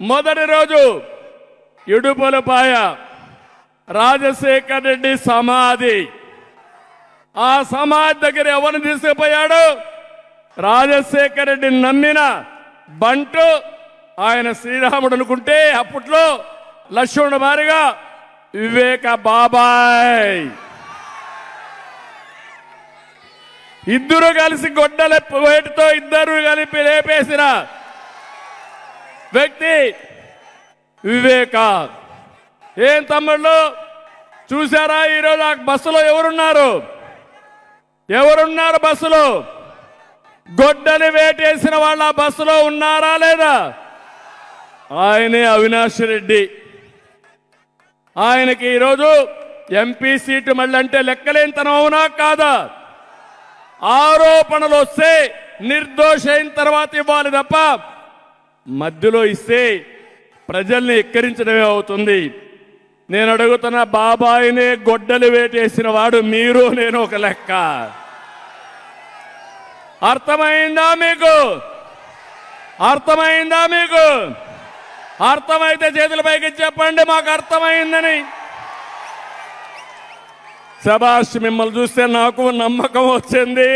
మొదటి రోజు ఇడుపులపాయ రాజశేఖర్ రెడ్డి సమాధి. ఆ సమాధి దగ్గర ఎవరిని తీసుకుపోయాడు? రాజశేఖర్ రెడ్డిని నమ్మిన బంటు ఆయన శ్రీరాముడు అనుకుంటే అప్పట్లో లక్ష్మణుడు మారిగా వివేక బాబాయ్. ఇద్దరు కలిసి గొడ్డల వేటితో ఇద్దరు కలిపి లేపేసిన వ్యక్తి వివేక ఏం తమ్ముళ్ళు? చూసారా ఈరోజు ఆ బస్సులో ఎవరున్నారు? ఎవరున్నారు బస్సులో? గొడ్డలి వేటేసిన వాళ్ళ ఆ బస్సులో ఉన్నారా లేదా? ఆయనే అవినాష్ రెడ్డి. ఆయనకి ఈరోజు ఎంపీ సీటు మళ్ళీ అంటే లెక్కలేనితనం అవునా కాదా? ఆరోపణలు వస్తే నిర్దోషైన తర్వాత ఇవ్వాలి తప్ప మధ్యలో ఇస్తే ప్రజల్ని ఎక్కరించడమే అవుతుంది. నేను అడుగుతున్న బాబాయినే గొడ్డలు వేటేసిన వాడు మీరు నేను ఒక లెక్క. అర్థమైందా మీకు? అర్థమైందా మీకు? అర్థమైతే చేతుల పైకి చెప్పండి మాకు అర్థమైందని. శబాష్ మిమ్మల్ని చూస్తే నాకు నమ్మకం వచ్చింది.